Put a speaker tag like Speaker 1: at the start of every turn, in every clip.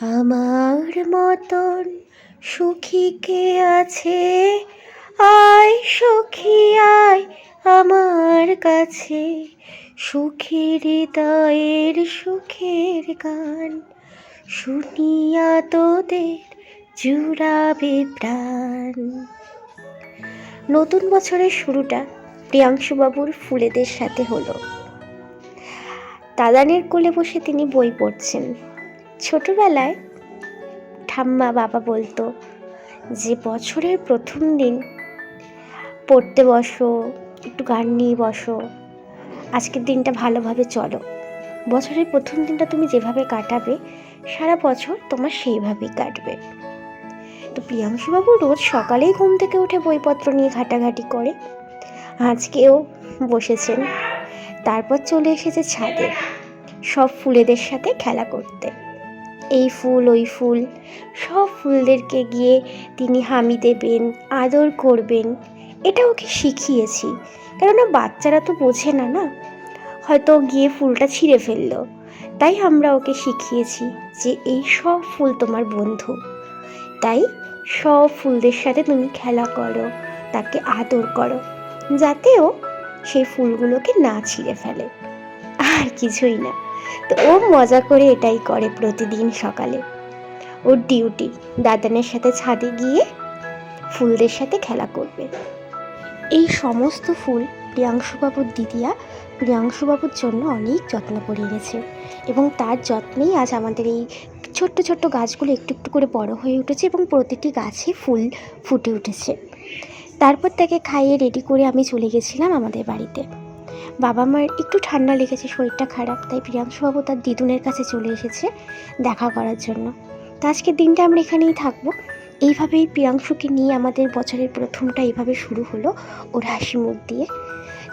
Speaker 1: আমার মতন সুখী কে আছে? আয় সুখী, আয় আমার কাছে। সুখের হৃদয়ের সুখের গান শুনিয়া তোদের জুড়াবে প্রাণ। নতুন বছরের শুরুটা প্রিয়াংশুবাবুর ফুলেদের সাথে হলো। দাদানের কোলে বসে তিনি বই পড়ছেন। ছোটবেলায় ঠাম্মা বাবা বলতো, যে বছরের প্রথম দিন পড়তে বসো, একটু গান নিয়ে বসো, আজকের দিনটা ভালোভাবে চলো। বছরের প্রথম দিনটা তুমি যেভাবে কাটাবে, সারা বছর তোমার সেইভাবেই কাটবে। তো প্রিয়াংশুবাবু রোজ সকালেই ঘুম থেকে উঠে বইপত্র নিয়ে ঘাটাঘাটি করে আজকেও বসেছেন। তারপর চলে এসেছে ছাদে, সব ফুলেদের সাথে খেলা করতে। এই ফুল, ওই ফুল। সব ফুলদেরকে গিয়ে তিনি হামি দেবেন আদর করবেন। এটা ওকে শিখিয়েছি। কেননা বাচ্চারা তো বোঝে না না? হয়তো গিয়ে ফুলটা ছিঁড়ে ফেলল। তাই আমরা ওকে শিখিয়েছি যে এই সব ফুল তোমার বন্ধু। তাই সব ফুলদের সাথে তুমি খেলা করো, তাকে আদর করো, যাতে ও সেই ফুলগুলোকে না ছিঁড়ে ফেলে। আর কিছুই না। তো ও মজা করে এটাই করে প্রতিদিন সকালে। ওর ডিউটি দাদানের সাথে ছাদে গিয়ে ফুলদের সাথে খেলা করবে। এই সমস্ত ফুল প্রিয়াংশুবাবুর দিদিয়া প্রিয়াংশুবাবুর জন্য অনেক যত্ন করে এনেছে। এবং তার যত্নেই আজ আমাদের এই ছোট্ট ছোট্ট গাছগুলো একটু একটু করে বড় হয়ে উঠেছে এবং প্রতিটি গাছে ফুল ফুটে উঠেছে। তারপর তাকে খাইয়ে রেডি করে আমি চলে গেছিলাম আমাদের বাড়িতে। বাবা মার একটু ঠান্ডা লেগেছে, শরীরটা খারাপ, তাই প্রিয়াংশুবাবু তার দিদুনের কাছে চলে এসেছে দেখা করার জন্য। তো আজকের দিনটা আমরা এখানেই থাকব। এইভাবেই প্রিয়াংশুকে নিয়ে আমাদের বছরের প্রথমটা এইভাবে শুরু হলো ওর হাসি মুখ দিয়ে।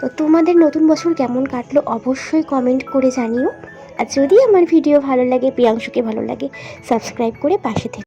Speaker 1: তো তোমাদের নতুন বছর কেমন কাটলো অবশ্যই কমেন্ট করে জানিও। আর যদি আমার ভিডিও ভালো লাগে, প্রিয়াংশুকে ভালো লাগে সাবস্ক্রাইব করে পাশে থেকে